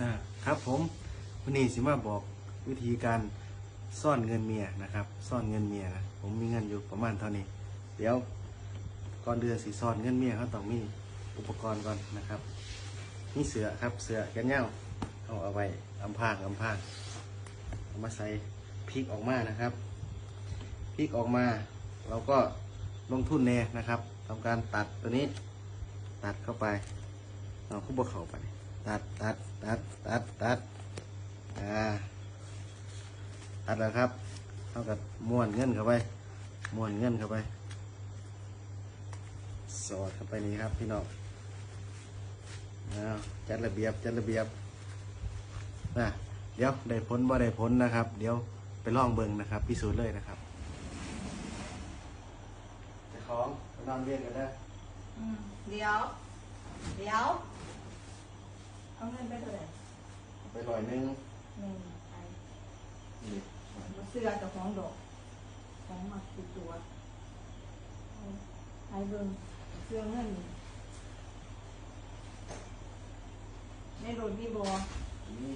อ่าครับผมวันนี้สิมาบอกวิธีการซ่อนเงินเมียนะครับ ซ่อนเงินเมียนะผมมีเงินอยู่ประมาณเท่านี้ เดี๋ยวก่อนเดือนสีซ่อนเงินเมียเขาต้องมีอุปกรณ์ก่อนนะครับมีเสือครับเสือแกนเหย้าเอาเอาไว้อำพางอำพางเอามาใส่พริกออกมานะครับพริกออกมาเราก็ลงทุนแน่นะครับทำการตัดตัวนี้ ตัดเข้าไปเอาคู่บวเข้าไป ตัดตัดตัดตัดตัดอ่าตัดแล้วครับเท่ากับม้วนเงินเข้าไปม้วนเงินเข้าไป สอดเข้าไปนี่ครับพี่น้องเอาจัดระเบียบจัดระเบียบนะเดี๋ยวได้ผลบ่ได้ผลนะครับ เดี๋ยวไปลองเบิ่งนะครับพิสูจน์เลยนะครับเจะของนอนเรียนกันนะเดี๋ยว เดี๋ยว เอาเงินไปเท่าไหร่ไปลอยหนึงหนึ่งไปนี่มาเสื้อกับของดอก ของมาติดตัวเอาไอ้เบิ่งเสื้อเงินนี่ในรถมีบอนี่